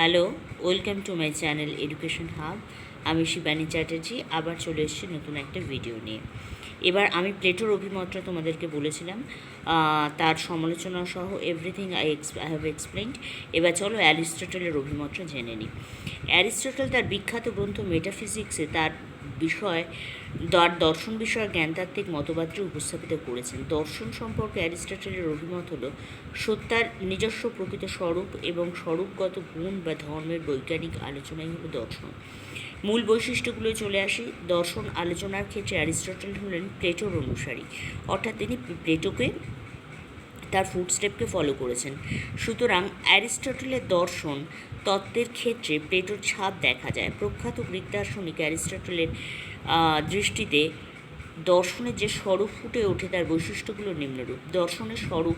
Hello, welcome to my channel education hub. আমি শিবানী চ্যাটার্জি, আবার চলে এসেছি নতুন একটা ভিডিও নিয়ে। এবার আমি প্লেটোর অভিমতটা তোমাদেরকে বলেছিলাম তার সমালোচনা সহ everything I I have explained এবার চলো অ্যারিস্টটলের অভিমতটা জেনে নিই। অ্যারিস্টটল তার বিখ্যাত গ্রন্থ মেটাফিজিক্সে তার বিষয় তার দর্শন বিষয়ে জ্ঞানতাত্ত্বিক মতবাদটি উপস্থাপিত করেছেন। দর্শন সম্পর্কে অ্যারিস্টটলের অভিমত হলো সত্যার নিজস্ব প্রকৃত স্বরূপ এবং স্বরূপগত গুণ বা ধর্মের বৈজ্ঞানিক আলোচনাই হলো দর্শন। মূল বৈশিষ্ট্যগুলো চলে আসি। দর্শন আলোচনার ক্ষেত্রে অ্যারিস্টটল হলেন প্লেটোর অনুসারী। অর্থাৎ তিনি প্লেটোকে তার ফুটস্টেপকে ফলো করেছেন। সুতরাং অ্যারিস্টটলের দর্শন তত্ত্বের ক্ষেত্রে প্লেটোর ছাপ দেখা যায়। প্রখ্যাত গ্রিক দার্শনিক অ্যারিস্টটলের দৃষ্টিতে দর্শনের যে স্বরূপ ফুটে ওঠে, তার বৈশিষ্ট্যগুলো নিম্নরূপ। দর্শনের স্বরূপ,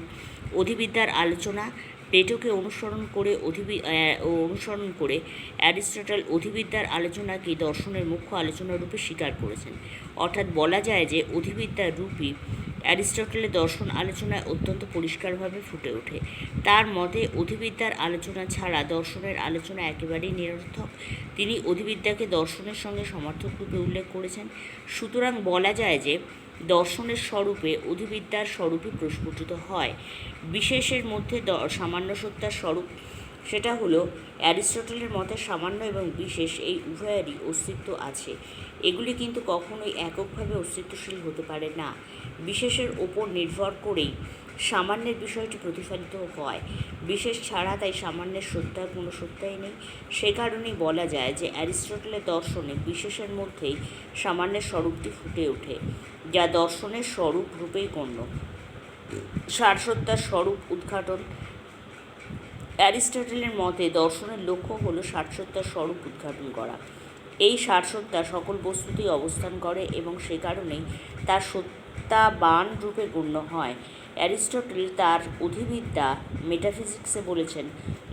অধিবিদ্যার আলোচনা প্লেটোকে অনুসরণ করে অধিবি অনুসরণ করে অ্যারিস্টটল অধিবিদ্যার আলোচনাকে দর্শনের মুখ্য আলোচনারূপে স্বীকার করেছেন। অর্থাৎ বলা যায় যে, অধিবিদ্যার রূপই অ্যারিস্টটলের দর্শন আলোচনায় অত্যন্ত পরিষ্কারভাবে ফুটে ওঠে। তার মতে, অধিবিদ্যার আলোচনা ছাড়া দর্শনের আলোচনা একেবারেই নিরর্থক। তিনি অধিবিদ্যাকে দর্শনের সঙ্গে সমর্থক রূপে উল্লেখ করেছেন। সুতরাং বলা যায় যে, দর্শনের স্বরূপে অধিবিদ্যার স্বরূপই প্রস্ফুটিত হয়। বিশেষের মধ্যে সামান্য সত্যার স্বরূপ সেটা হলো অ্যারিস্টটলের মতে সামান্য এবং বিশেষ এই উভয়েরই অস্তিত্ব আছে। এগুলি কিন্তু কখনোই এককভাবে অস্তিত্বশীল হতে পারে না। বিশেষের ওপর নির্ভর করেই সামান্যের বিষয়টি প্রতিফলিত হয়। বিশেষ ছাড়া তাই সামান্যের সত্যার কোনো সত্যাই নেই। সে কারণেই বলা যায় যে অ্যারিস্টটলের দর্শনে বিশেষের মধ্যেই সামান্যের স্বরূপটি ফুটে ওঠে, যা দর্শনের স্বরূপ রূপেই গণ্য। সারসত্যার স্বরূপ উদ্ঘাটন অ্যারিস্টটলের মতে দর্শনের লক্ষ্য হলো ষাটসত্যার স্বরূপ উদ্ঘাটন করা। এই ষাটসত্তা সকল বস্তুতেই অবস্থান করে এবং সে কারণেই তার সত্যাবান রূপে গণ্য হয়। অ্যারিস্টটল তার অধিবিদ্যা মেটাফিজিক্সে বলেছেন,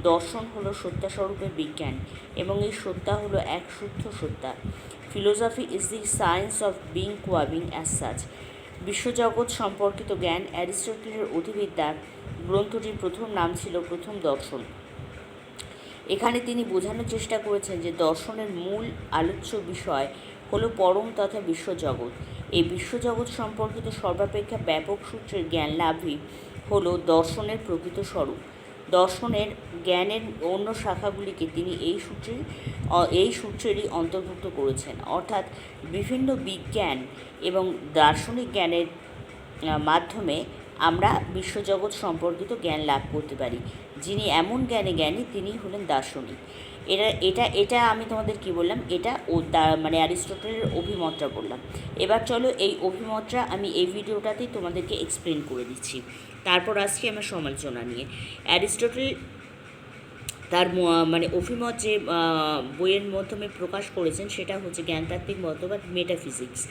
দর্শন হলো সত্যাস্বরূপের বিজ্ঞান এবং এই সত্তা হলো এক শুদ্ধ সত্তা। Philosophy is the science of being qua being as such বিশ্বজগৎ সম্পর্কিত জ্ঞান অ্যারিস্টটলের অধিবিদ্যার গ্রন্থটির প্রথম নাম ছিল প্রথম দর্শন। এখানে তিনি বোঝানোর চেষ্টা করেছেন যে দর্শনের মূল আলোচ্য বিষয় হলো পরম তথা বিশ্বজগৎ। এই বিশ্বজগৎ সম্পর্কিত সর্বাপেক্ষা ব্যাপক সূত্রের জ্ঞান লাভই হলো দর্শনের প্রকৃত স্বরূপ। দর্শনের জ্ঞানের অন্য শাখাগুলিকে তিনি এই সূত্রের অ- এই সূত্রেরই অন্তর্ভুক্ত করেছেন। অর্থাৎ বিভিন্ন বিজ্ঞান এবং দার্শনিক জ্ঞানের মাধ্যমে আমরা বিশ্বজগৎ সম্পর্কিত জ্ঞান লাভ করতে পারি। যিনি এমন জ্ঞানে জ্ঞানী তিনি হলেন দার্শনিক। এটা এটা এটা আমি তোমাদের কি বললাম? এটা ও মানে অ্যারিস্টটলের অভিমতটা বললাম। এবার চলো এই অভিমতটা আমি এই ভিডিওটাতেই তোমাদেরকে এক্সপ্লেন করে দিচ্ছি। তারপর আসছি আমার সমালোচনা নিয়ে। অ্যারিস্টটল তার মানে অভিমত যে বইয়ের মাধ্যমে প্রকাশ করেছেন সেটা হচ্ছে জ্ঞানতাত্ত্বিক মতবাদ মেটাফিজিক্স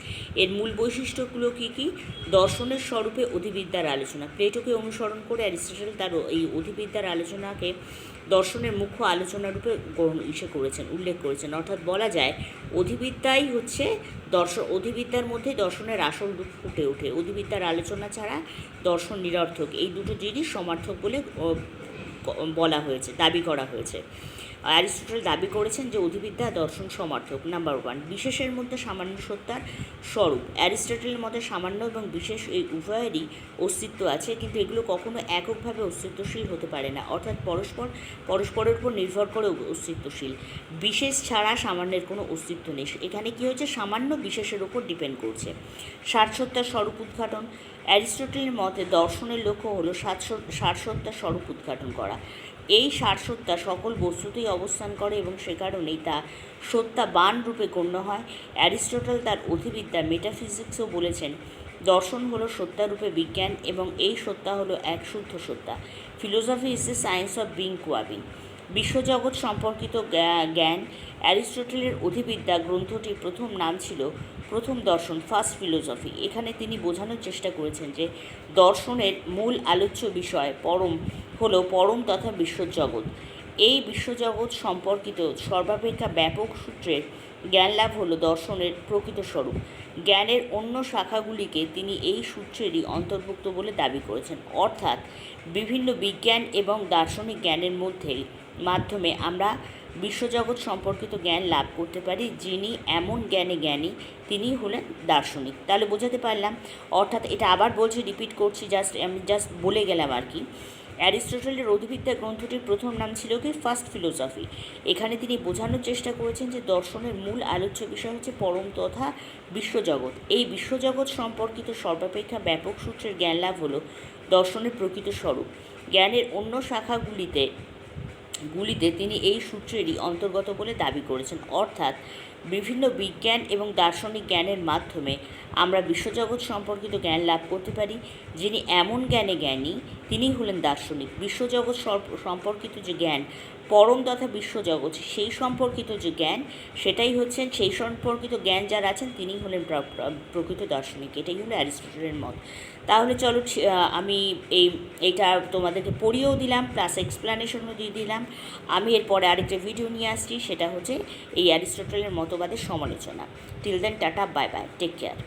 এর মূল বৈশিষ্ট্যগুলো কী কী? দর্শনের স্বরূপে অধিবিদ্যার আলোচনা। প্লেটোকে অনুসরণ করে অ্যারিস্টটল তার এই অধিবিদ্যার আলোচনাকে দর্শনের মুখ্য আলোচনা রূপে গ্রহণ ইসে করেছেন, উল্লেখ করেছেন। অর্থাৎ বলা যায়, অধিবিদ্যাই হচ্ছে দর্শন, অধিবিদ্যার মধ্যে দর্শনের আসল রূপ ফুটে ওঠে। অধিবিদ্যার আলোচনা ছাড়া দর্শন নিরর্থক। এই দুটো জিনিস সমার্থক বলে বলা হয়েছে, দাবি করা হয়েছে। অ্যারিস্টটল দাবি করেছেন যে অধিবিদ্যা দর্শন সমর্থক নাম্বার ওয়ান বিশেষের মধ্যে সামান্য সত্যার স্বরূপ। অ্যারিস্টটলের মতে সামান্য এবং বিশেষ এই উভয়েরই অস্তিত্ব আছে, কিন্তু এগুলো কখনো এককভাবে অস্তিত্বশীল হতে পারে না। অর্থাৎ পরস্পর, পরস্পরের উপর নির্ভর করে অস্তিত্বশীল। বিশেষ ছাড়া সামান্যের কোনো অস্তিত্ব নেই। এখানে কি হয়েছে? সামান্য বিশেষের উপর ডিপেন্ড করছে। সারসত্যার স্বরূপ উদ্ঘাটন অ্যারিস্টটলের মতে দর্শনের লক্ষ্য হলো সারসত্যার স্বরূপ উদ্ঘাটন করা। এই সারসত্তা সকল বস্তুতেই অবস্থান করে এবং সে কারণেই তা সত্তা বান রূপে গণ্য হয়। অ্যারিস্টটল তার অধিবিদ্যা মেটাফিজিক্সও বলেছেন, দর্শন হলো সত্যারূপে বিজ্ঞান এবং এই সত্তা হলো এক শুদ্ধ সত্তা। Philosophy is the science of being qua being. বিশ্বজগৎ সম্পর্কিত জ্ঞান, অ্যারিস্টটলের অধিবিদ্যা গ্রন্থটির প্রথম নাম ছিল প্রথম দর্শন, ফার্স্ট ফিলোসফি। এখানে তিনি বোঝানোর চেষ্টা করেছেন যে দর্শনের মূল আলোচ্য বিষয় পরম, হল পরম তথা বিশ্বজগৎ। এই বিশ্বজগৎ সম্পর্কিত সর্বাপেক্ষা ব্যাপক সূত্রের জ্ঞান লাভ হল দর্শনের প্রকৃত স্বরূপ। জ্ঞানের অন্য শাখাগুলিকে তিনি এই সূত্রেরই অন্তর্ভুক্ত বলে দাবি করেছেন। অর্থাৎ বিভিন্ন বিজ্ঞান এবং দার্শনিক জ্ঞানের মধ্যে মাধ্যমে আমরা বিশ্বজগৎ সম্পর্কিত জ্ঞান লাভ করতে পারি, যিনি এমন জ্ঞানে জ্ঞানী তিনিই হলেন দার্শনিক। তাহলে বোঝাতে পারলাম, অর্থাৎ এটা আবার বলছি রিপিট করছি জাস্ট আমি জাস্ট বলে গেলাম আর কি। অ্যারিস্টটলের অধিবিদ্যা গ্রন্থটির প্রথম নাম ছিল কি? ফার্স্ট ফিলোসফি এখানে তিনি বোঝানোর চেষ্টা করেছেন যে দর্শনের মূল আলোচ্য বিষয় হচ্ছে পরম তথা বিশ্বজগৎ। এই বিশ্বজগৎ সম্পর্কিত সর্বাপেক্ষা ব্যাপক সূত্রের জ্ঞান লাভ হলো দর্শনের প্রকৃত স্বরূপ। জ্ঞানের অন্য শাখাগুলিতে গুলিতে তিনি এই সূত্রেরই অন্তর্গত বলে দাবি করেছেন। অর্থাৎ বিভিন্ন বিজ্ঞান এবং দার্শনিক জ্ঞানের মাধ্যমে আমরা বিশ্বজগৎ সম্পর্কিত জ্ঞান লাভ করতে পারি। যিনি এমন জ্ঞানে জ্ঞানী তিনি হলেন দার্শনিক। বিশ্বজগৎ সম্পর্কিত যে জ্ঞান, পরম তথা বিশ্বজগৎ, সেই সম্পর্কিত যে জ্ঞান, সেটাই হচ্ছেন সেই সম্পর্কিত জ্ঞান যারা আছেন তিনি হলেন প্র- প্র- প্রকৃত দার্শনিক। এটাই হলো অ্যারিস্টটলের মত। তাহলে চলো আমি এই, এটা তোমাদেরকে পড়িয়েও দিলাম প্লাস এক্সপ্লানেশনও দিয়ে দিলাম। আমি এরপরে আরেকটা ভিডিও নিয়ে আসছি, সেটা হচ্ছে এই অ্যারিস্টটলের মতবাদের সমালোচনা। Till then tata bye bye take care